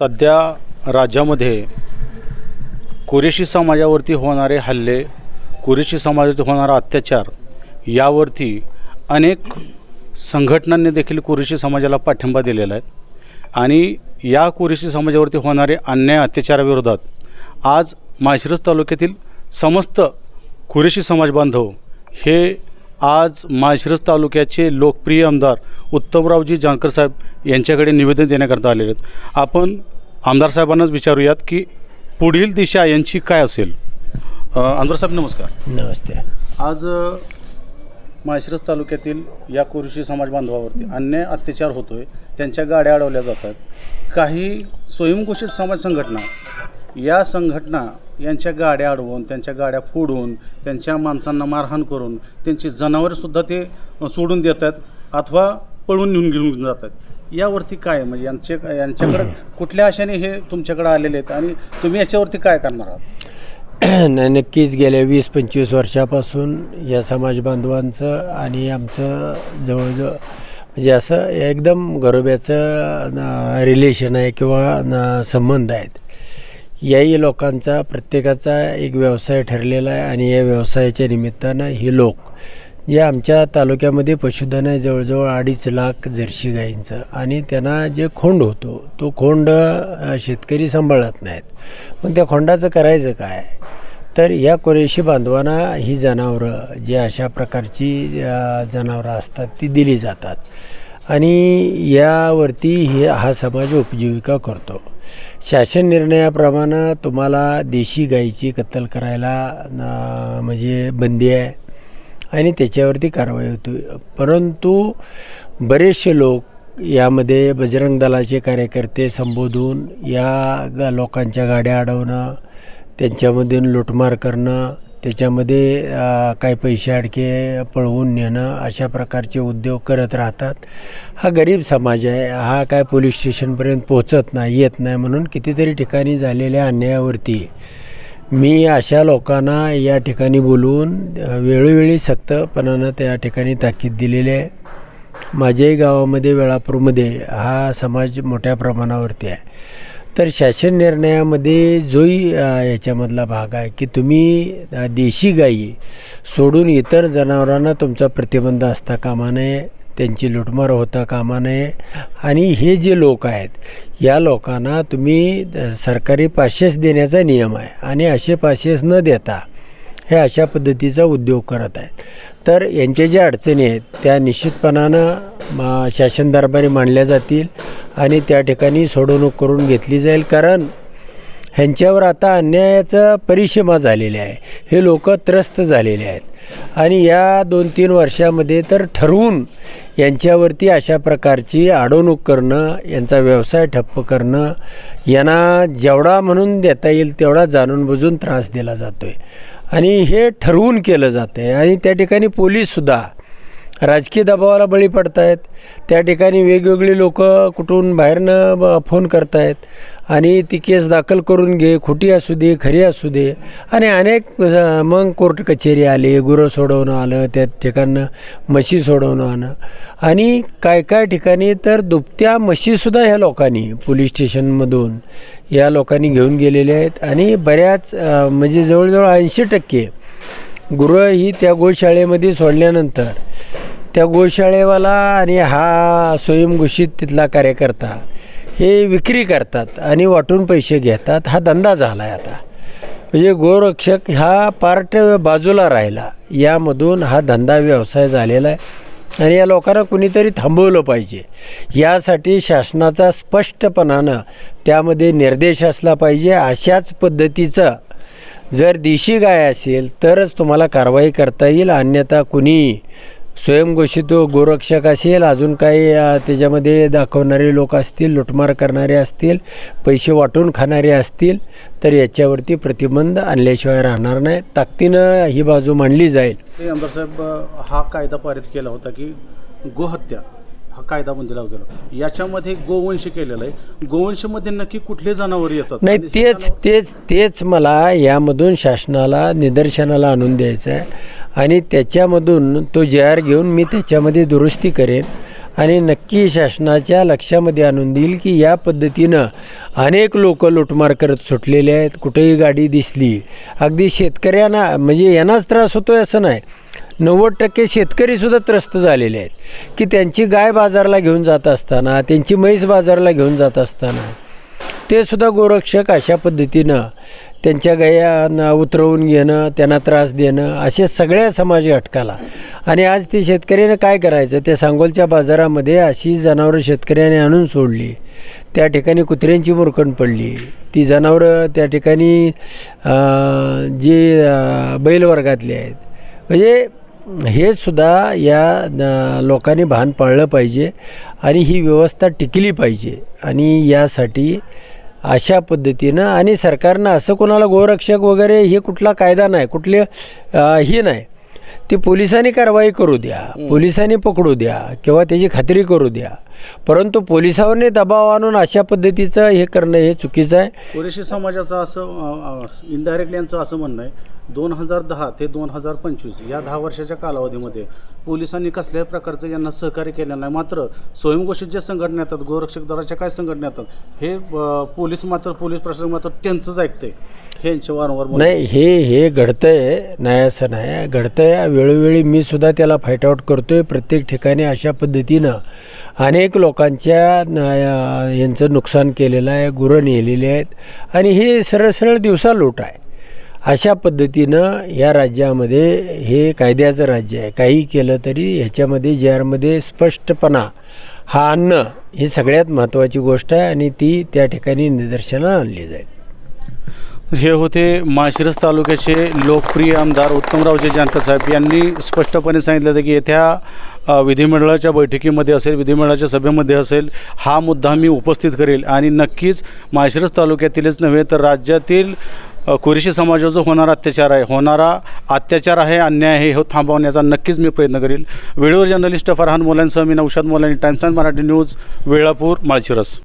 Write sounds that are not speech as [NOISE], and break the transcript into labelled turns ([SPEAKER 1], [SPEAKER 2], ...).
[SPEAKER 1] सध्या राज्यामध्ये कुरेशी समाजावरती होणारे हल्ले कुरेशी समाजावरती होणारा अत्याचार यावरती अनेक संघटनांनी देखील कुरेशी समाजाला पाठिंबा दिलेला आहे. आणि या कुरेशी समाजावरती होणारे अन्याय अत्याचाराविरोधात आज माळशिरस तालुक्यातील समस्त कुरेशी समाज बांधव हे आज माळशिरस तालुक्याचे लोकप्रिय आमदार उत्तमरावजी जानकर साहेब यांच्याकडे निवेदन देण्याकरता आलेले आहेत. आपण आमदार साहेबांनाच विचारूयात की पुढील दिशा यांची काय असेल? आमदार साहेब नमस्कार.
[SPEAKER 2] नमस्ते.
[SPEAKER 1] आज माळशिरस तालुक्यातील या कुरुशी समाज बांधवावरती अन्याय अत्याचार होतोय. त्यांच्या गाड्या अडवल्या जातात. काही स्वयंघोषित समाज संघटना या संघटना यांच्या गाड्या अडवून त्यांच्या गाड्या फोडून त्यांच्या माणसांना मारहाण करून त्यांची जनावरंसुद्धा ते सोडून देतात अथवा पळून घेऊन घेऊन जातात. यावरती काय? म्हणजे यांचे यांच्याकडे [CLEARS THROAT] कुठल्या आशाने हे तुमच्याकडे आलेले आहेत आणि तुम्ही याच्यावरती काय करणार आहात? [CLEARS THROAT]
[SPEAKER 2] नाही नक्कीच गेल्या वीस पंचवीस वर्षापासून या समाज बांधवांचं आणि आमचं जवळजवळ म्हणजे असं एकदम गरोब्याचं रिलेशन आहे किंवा संबंध आहेत. याही लोकांचा प्रत्येकाचा एक व्यवसाय ठरलेला आहे आणि या व्यवसायाच्या निमित्तानं हे लोक जे आमच्या तालुक्यामध्ये पशुधन आहे जवळजवळ अडीच लाख जर्शी गाईंचं आणि त्यांना जे खोंड होतो तो खोंड शेतकरी सांभाळत नाहीत. मग त्या खोंडाचं करायचं काय? तर या कुरेशी बांधवांना ही जनावरं जे अशा प्रकारची जनावरं असतात ती दिली जातात. आणि यावरती हे हा समाज उपजीविका करतो. शासन निर्णयाप्रमाणे तुम्हाला देशी गाईची कत्तल करायला म्हणजे बंदी आहे आणि त्याच्यावरती कारवाई होती. परंतु बरेचसे लोक यामध्ये बजरंग दलाचे कार्यकर्ते संबोधून या ग लोकांच्या गाड्या अडवणं त्यांच्यामधून लुटमार करणं त्याच्यामध्ये काय काही पैसे अडके पळवून नेणं अशा प्रकारचे उद्योग करत राहतात. हा गरीब समाज आहे. हा काय पोलीस स्टेशनपर्यंत पोहोचत नाही येत नाही म्हणून कितीतरी ठिकाणी झालेल्या अन्यायावरती. मी अशा लोकांना या ठिकाणी बोलवून वेळोवेळी सक्तपणानं त्या ठिकाणी ताकीद दिलेली आहे. माझ्याही गावामध्ये वेळापूरमध्ये हा समाज मोठ्या प्रमाणावरती आहे. तर शासन निर्णयामध्ये जोही याच्यामधला भाग आहे की तुम्ही देशी गायी सोडून इतर जनावरांना तुमचा प्रतिबंध असता कामा नये त्यांची लुटमार होता कामा नये. आणि हे जे लोक आहेत या लोकांना तुम्ही सरकारी पाशेस देण्याचा नियम आहे. आणि असे पाशेस न देता हे अशा पद्धतीचा उद्योग करत आहेत. तर यांच्या ज्या अडचणी आहेत त्या निश्चितपणानं शासन दरबारी मांडल्या जातील. आणि त्या ठिकाणी सोडवणूक करून घेतली जाईल कारण ह्यांच्यावर आता अन्यायाचा परिसीमा झालेली आहे. हे लोक त्रस्त झालेले आहेत. आणि या दोन तीन वर्षामध्ये तर ठरवून यांच्यावरती अशा प्रकारची अडवणूक करणं यांचा व्यवसाय ठप्प करणं यांना जेवढा म्हणून देता येईल तेवढा जाणून बुजून त्रास दिला जातो आहे आणि हे ठरवून केलं जातं आहे आणि त्या ठिकाणी पोलीससुद्धा राजकीय दबावाला बळी पडत आहेत त्या ठिकाणी वेगवेगळी लोक कुठून बाहेरनं फोन करत आहेत आणि ती केस दाखल करून घे खोटी असू दे खरी असू दे. आणि अनेक मग कोर्ट कचेरी आली गुरं सोडवणं आलं त्या ठिकाणं म्हशी सोडवणं आलं. आणि काय काय ठिकाणी तर दुभत्या म्हशीसुद्धा ह्या लोकांनी पोलीस स्टेशनमधून या लोकांनी घेऊन गेलेले आहेत. आणि बऱ्याच म्हणजे जवळजवळ ऐंशी टक्के गुरं ही त्या गोशाळेमध्ये सोडल्यानंतर त्या गोशाळेवाला आणि हा स्वयंघोषित तिथला कार्यकर्ता हे विक्री करतात आणि वाटून पैसे घेतात. हा धंदा झाला आहे आता. म्हणजे गोरक्षक हा पार्ट बाजूला राहिला. यामधून हा धंदा व्यवसाय झालेला आहे. आणि या लोकांना कुणीतरी थांबवलं पाहिजे. यासाठी शासनाचा स्पष्टपणानं त्यामध्ये निर्देश असला पाहिजे. अशाच पद्धतीचं जर देशी गाय असेल तरच तुम्हाला कारवाई करता येईल. अन्यथा कुणी स्वयंघोषित गोरक्षक असेल अजून काही त्याच्यामध्ये दाखवणारे लोक असतील लुटमार करणारे असतील पैसे वाटून खाणारे असतील तर याच्यावरती प्रतिबंध आणल्याशिवाय राहणार नाही. ताकदीनं ही बाजू मांडली जाईल.
[SPEAKER 1] आमदार साहेब हा कायदा पारित केला होता की गोहत्या हा कायदा बंदी लागू केला याच्यामध्ये गोवंश केलेला आहे. गोवंशमध्ये नक्की कुठले जनावर येतात?
[SPEAKER 2] नाही तेच तेच तेच मला यामधून शासनाला निदर्शनाला आणून द्यायचं आहे आणि त्याच्यामधून तो जे घेऊन मी त्याच्यामध्ये दुरुस्ती करेन. आणि नक्की शासनाच्या लक्षामध्ये आणून देईल की या पद्धतीनं अनेक लोक लुटमार करत सुटलेले आहेत. कुठेही गाडी दिसली. अगदी शेतकऱ्यांना म्हणजे यांनाच त्रास होतो आहे असं नाही. नव्वद टक्के शेतकरीसुद्धा त्रस्त झालेले आहेत. की त्यांची गाय बाजारला घेऊन जात असताना त्यांची म्हैस बाजारला घेऊन जात असताना ते सुद्धा गोरक्षक अशा पद्धतीनं त्यांच्या गायांना उतरवून घेणं त्यांना त्रास देणं असे सगळ्या समाज घटकाला. आणि आज ते शेतकऱ्यानं काय करायचं? त्या सांगोलच्या बाजारामध्ये अशी जनावरं शेतकऱ्याने आणून सोडली. त्या ठिकाणी कुत्र्यांची मुरकण पडली. ती जनावरं त्या ठिकाणी जी जे अं, आहेत. म्हणजे हे सुद्धा या लोकांनी भान पाळलं पाहिजे आणि ही व्यवस्था टिकली पाहिजे. आणि यासाठी अशा पद्धतीनं आणि सरकारनं असं कोणाला गोरक्षक वगैरे हे कुठला कायदा नाही कुठले हे नाही. ते पोलिसांनी कारवाई करू द्या पोलिसांनी पकडू द्या किंवा त्याची खात्री करू द्या. परंतु पोलिसांनी दबाव आणून अशा पद्धतीचं हे करणं हे चुकीचं आहे.
[SPEAKER 1] कुरेशी समाजाचं असं इनडायरेक्टली यांचं असं म्हणणं आहे दोन हजार दहा ते दोन हजार पंचवीस या दहा वर्षाच्या कालावधीमध्ये पोलिसांनी कसल्याही प्रकारचं यांना सहकार्य केलं नाही. मात्र स्वयंघोषित जे संघटना येतात गोरक्षक दलाच्या काय संघटना येतात हे पोलीस मात्र पोलीस प्रशासन मात्र त्यांचंच ऐकतंय. हे यांचे वारंवार
[SPEAKER 2] नाही हे हे घडतंय. नाही असं नाही. घडतंय वेळोवेळी मी सुद्धा त्याला फाईट आऊट करतोय प्रत्येक ठिकाणी अशा पद्धतीनं. अनेक लोकांच्या न- यांचं नुकसान केलेलं आहे गुरं नेलेली आहेत. आणि हे सरळ सरळ दिवसा लूट आहे. अशा पद्धतीनं या राज्यामध्ये हे कायद्याचं राज्य आहे. काही केलं तरी ह्याच्यामध्ये जे आरमध्ये स्पष्टपणा हा अन्न ही सगळ्यात महत्त्वाची गोष्ट आहे आणि ती त्या ठिकाणी निदर्शनाला आणली जाईल.
[SPEAKER 1] हे होते माळशिरस तालुक्याचे लोकप्रिय आमदार उत्तमरावजी जानकर साहेब. यांनी स्पष्टपणे सांगितलं होतं की येत्या विधिमंडळाच्या बैठकीमध्ये असेल विधिमंडळाच्या सभेमध्ये असेल हा मुद्दा मी उपस्थित करेल. आणि नक्कीच माळशिरस तालुक्यातीलच नव्हे तर राज्यातील कुरेशी समाजावर जो होणारा अत्याचार आहे होणारा अत्याचार आहे अन्याय आहे हे थांबवण्याचा नक्कीच मी प्रयत्न करेल. व्हिडिओ जर्नलिस्ट फरहान मोलांसह मी नौशाद मोलानी टाइम्स मराठी न्यूज वेळापूर माळशिरस.